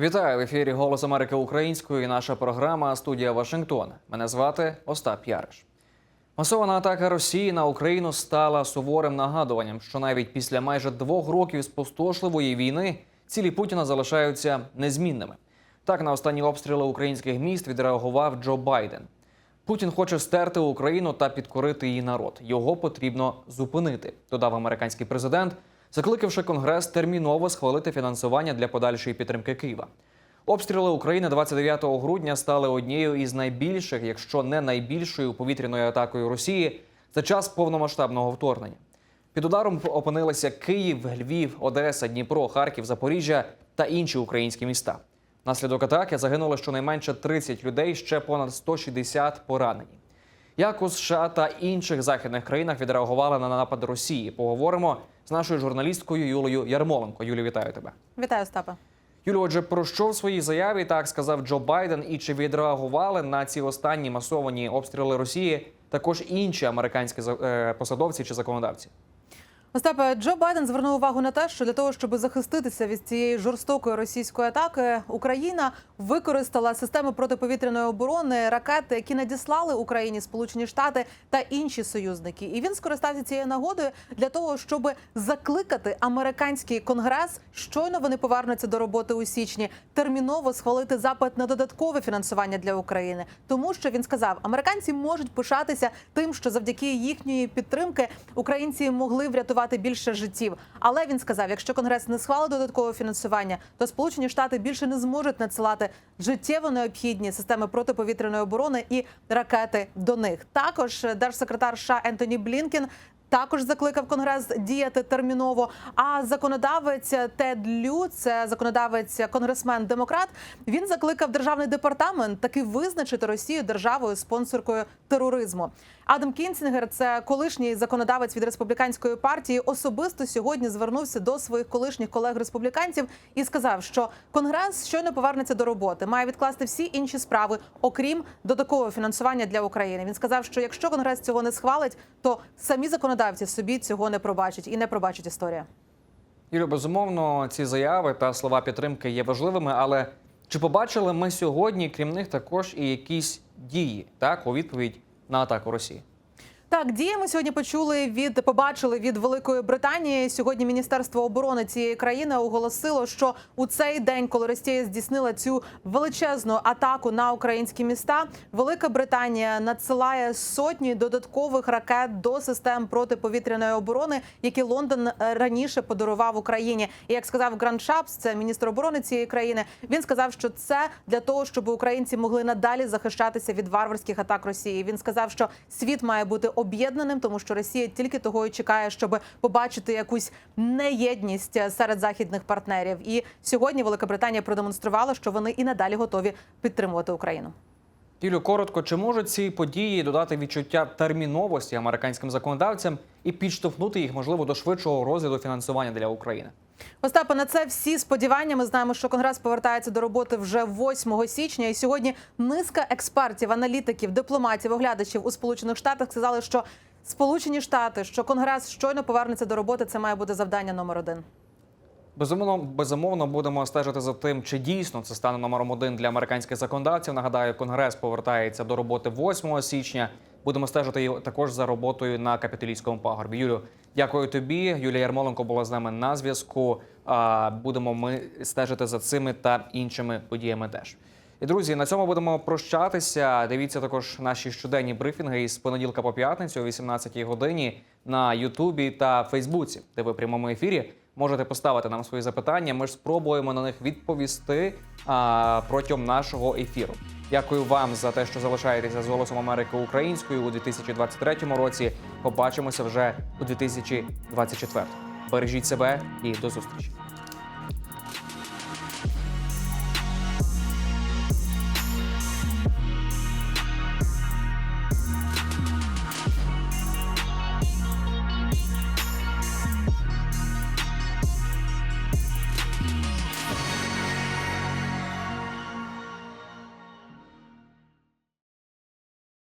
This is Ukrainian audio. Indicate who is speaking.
Speaker 1: Вітаю в ефірі Голос Америки Українською. Наша програма Студія Вашингтон. Мене звати Остап Яриш. Масована атака Росії на Україну стала суворим нагадуванням, що навіть після майже двох років спустошливої війни цілі Путіна залишаються незмінними. Так на останні обстріли українських міст відреагував Джо Байден. Путін хоче стерти Україну та підкорити її народ. Його потрібно зупинити, додав американський президент, закликавши Конгрес терміново схвалити фінансування для подальшої підтримки Києва. Обстріли України 29 грудня стали однією із найбільших, якщо не найбільшою повітряною атакою Росії за час повномасштабного вторгнення. Під ударом опинилися Київ, Львів, Одеса, Дніпро, Харків, Запоріжжя та інші українські міста. Внаслідок атаки загинуло щонайменше 30 людей, ще понад 160 поранені. Як у США та інших західних країнах відреагували на напад Росії? Поговоримо з нашою журналісткою Юлею Ярмоленко. Юлі, вітаю тебе.
Speaker 2: Вітаю, Остапе.
Speaker 1: Юлю, отже, про що в своїй заяві так сказав Джо Байден, і чи відреагували на ці останні масовані обстріли Росії також інші американські е, посадовці чи законодавці?
Speaker 2: Остапе Джо Байден звернув увагу на те, що для того, щоб захиститися від цієї жорстокої російської атаки, Україна використала системи протиповітряної оборони, ракети, які надіслали Україні Сполучені Штати та інші союзники. І він скористався цією нагодою для того, щоб закликати американський конгрес, щойно вони повернуться до роботи у січні, терміново схвалити запит на додаткове фінансування для України, тому що він сказав, американці можуть пишатися тим, що завдяки їхньої підтримки українці могли врятувати більше життів. Але він сказав, якщо конгрес не схвалить додаткове фінансування, то Сполучені Штати більше не зможуть надсилати життєво необхідні системи протиповітряної оборони і ракети до них. Також держсекретар США Ентоні Блінкен. Також закликав конгрес діяти терміново. А законодавець Тед Лю, це законодавець конгресмен демократ. Він закликав державний департамент таки визначити Росію державою спонсоркою тероризму. Адам Кінцінгер, це колишній законодавець від республіканської партії, особисто сьогодні звернувся до своїх колишніх колег-республіканців і сказав, що конгрес щойно повернеться до роботи, має відкласти всі інші справи, окрім додаткового фінансування для України. Він сказав, що якщо конгрес цього не схвалить, то самі законодавці собі цього не пробачать і не пробачить історія.
Speaker 1: Юлю, безумовно, ці заяви та слова підтримки є важливими, але чи побачили ми сьогодні, крім них, також і якісь дії так у відповідь на атаку Росії?
Speaker 2: Так, дії ми сьогодні почули від побачили від Великої Британії. Сьогодні Міністерство оборони цієї країни оголосило, що у цей день, коли Росія здійснила цю величезну атаку на українські міста, Велика Британія надсилає сотні додаткових ракет до систем протиповітряної оборони, які Лондон е, раніше подарував Україні. І як сказав Гранд Шапс, це міністр оборони цієї країни. Він сказав, що це для того, щоб українці могли надалі захищатися від варварських атак Росії. Він сказав, що світ має бути об'єднаним, тому що Росія тільки того і чекає, щоб побачити якусь неєдність серед західних партнерів. І сьогодні Велика Британія продемонструвала, що вони і надалі готові підтримувати Україну.
Speaker 1: Юлю, коротко, чи можуть ці події додати відчуття терміновості американським законодавцям і підштовхнути їх, можливо, до швидшого розгляду фінансування для України?
Speaker 2: Остапа, на це всі сподівання. Ми знаємо, що конгрес повертається до роботи вже 8 січня. І сьогодні низка експертів, аналітиків, дипломатів, оглядачів у Сполучених Штатах сказали, що Сполучені Штати, що конгрес щойно повернеться до роботи. Це має бути завдання номер один.
Speaker 1: Безумовно, безумовно будемо стежити за тим, чи дійсно це стане номером один для американських законодавців. Нагадаю, конгрес повертається до роботи 8 січня. Будемо стежити також за роботою на капітолійському пагорбі. Юлю, дякую тобі. Юлія Ярмоленко була з нами на зв'язку. Будемо ми стежити за цими та іншими подіями. Теж і друзі, на цьому будемо прощатися. Дивіться також наші щоденні брифінги із понеділка по п'ятницю о 18 годині на Ютубі та Фейсбуці, де ви прямому ефірі можете поставити нам свої запитання. Ми ж спробуємо на них відповісти а, протягом нашого ефіру. Дякую вам за те, що залишаєтеся з голосом Америки українською у 2023 році. Побачимося вже у 2024. Бережіть себе і до зустрічі.